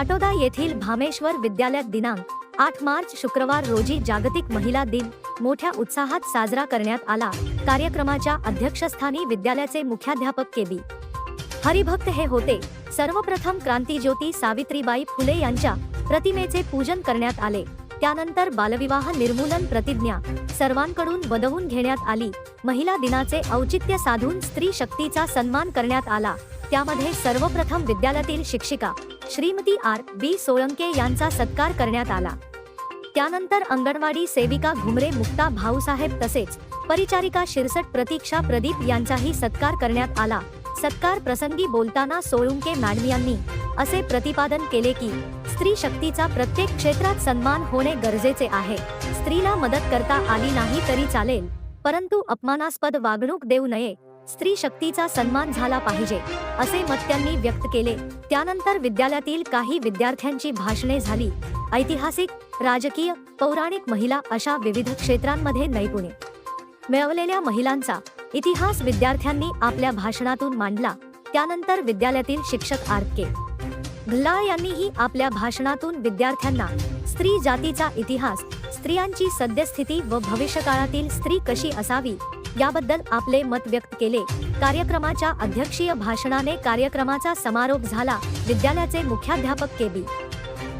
पाटोदा येथील भामेश्वर विद्यालयात दिनांक आठ मार्च शुक्रवार रोजी जागतिक महिला दिन मोठ्या उत्साहात साजरा करण्यात आला. कार्यक्रमाच्या अध्यक्षस्थानी विद्यालयाचे मुख्याध्यापक के बी. हरिभक्त हे होते. सर्वप्रथम क्रांतीज्योती सावित्रीबाई फुले यांच्या प्रतिमेचे पूजन करण्यात आले. त्यानंतर बालविवाह निर्मूलन प्रतिज्ञा सर्वांकडून बदवून घेण्यात आली. महिला दिनाचे औचित्य साधून स्त्री शक्तीचा सन्मान करण्यात आला. त्यामध्ये सर्वप्रथम विद्यालयातील शिक्षिका श्रीमती आर बी सोळंके यांचा सत्कार करण्यात आला. त्यानंतर अंगणवाडी सेविका घुमरे मुक्ता भाऊसाहेब तसेच परिचारिका शिरसट प्रतीक्षा प्रदीप यांचाही सत्कार करण्यात आला. सत्कार प्रसंगी बोलताना सोळुंके मॅडम यांनी असे प्रतिपादन केले की स्त्री शक्तीचा प्रत्येक क्षेत्रात सन्मान होणे गरजेचे आहे. स्त्रीला मदत करता आली नाही तरी चालेल परंतु अपमानास्पद वागणूक देऊ नये. स्त्री शक्तीचा सन्मान झाला पाहिजे असे मत त्यांनी व्यक्त केले. त्यानंतर विद्यालयातील काही विद्यार्थ्यांची भाषणे झाली. ऐतिहासिक राजकीय पौराणिक महिला अशा विविध क्षेत्रांमध्ये नैपुणे मिळवलेल्या महिलांचा इतिहास विद्यार्थ्यांनी आपल्या भाषणातून मांडला. त्यानंतर विद्यालयातील शिक्षक आर के घल्लाळ यांनीही आपल्या भाषणातून विद्यार्थ्यांना स्त्री जातीचा इतिहास स्त्रियांची सद्यस्थिती व भविष्यकाळातील स्त्री कशी असावी याबद्दल आपले मत व्यक्त केले. कार्यक्रमाच्या अध्यक्षीय भाषणाने कार्यक्रमाचा समारोप झाला. विद्यालयाचे मुख्याध्यापक के बी.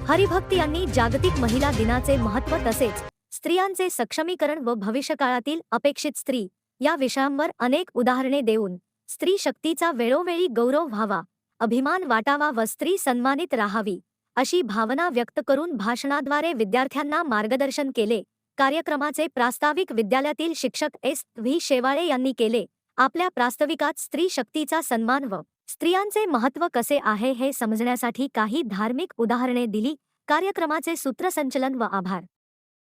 हरिभक्त यांनी जागतिक महिला दिनाचे महत्त्व तसेच स्त्रियांचे सक्षमीकरण व भविष्यकाळातील अपेक्षित स्त्री या विषयांवर अनेक उदाहरणे देऊन स्त्री शक्तीचा वेळोवेळी गौरव व्हावा अभिमान वाटावा व स्त्री सन्मानित राहावी अशी भावना व्यक्त करून भाषणाद्वारे विद्यार्थ्यांना मार्गदर्शन केले. कार्यक्रमाचे प्रास्ताविक विद्यालयातील शिक्षक एस. व्ही. शेवाळे यांनी केले. आपल्या प्रास्ताविकात स्त्री शक्तीचा सन्मान व स्त्रियांचे महत्त्व कसे आहे हे समजण्यासाठी काही धार्मिक उदाहरणे दिली. कार्यक्रमाचे सूत्रसंचलन व आभार.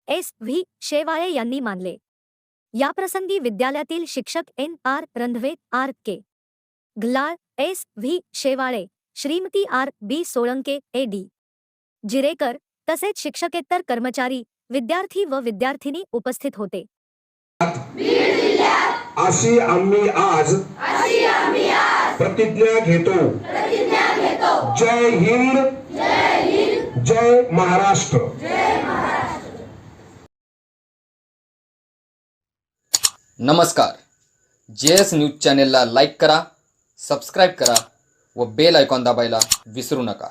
एस. व्ही. शेवाळे यांनी मानले. याप्रसंगी विद्यालयातील शिक्षक N. R. Randhave R. K. Glal S. V. Shewale Shrimati R. B. Solanke A. D. Jirekar तसेच शिक्षकेतर कर्मचारी विद्यार्थी व विद्यार्थिनी उपस्थित होते. अशी आम्ही आज प्रतिज्ञा घेतो. जय हिंद. जय महाराष्ट्र. नमस्कार. जे एस न्यूज़ चॅनेलला लाईक करा सबस्क्राईब करा व बेल आयकॉन दाबायला विसरू नका.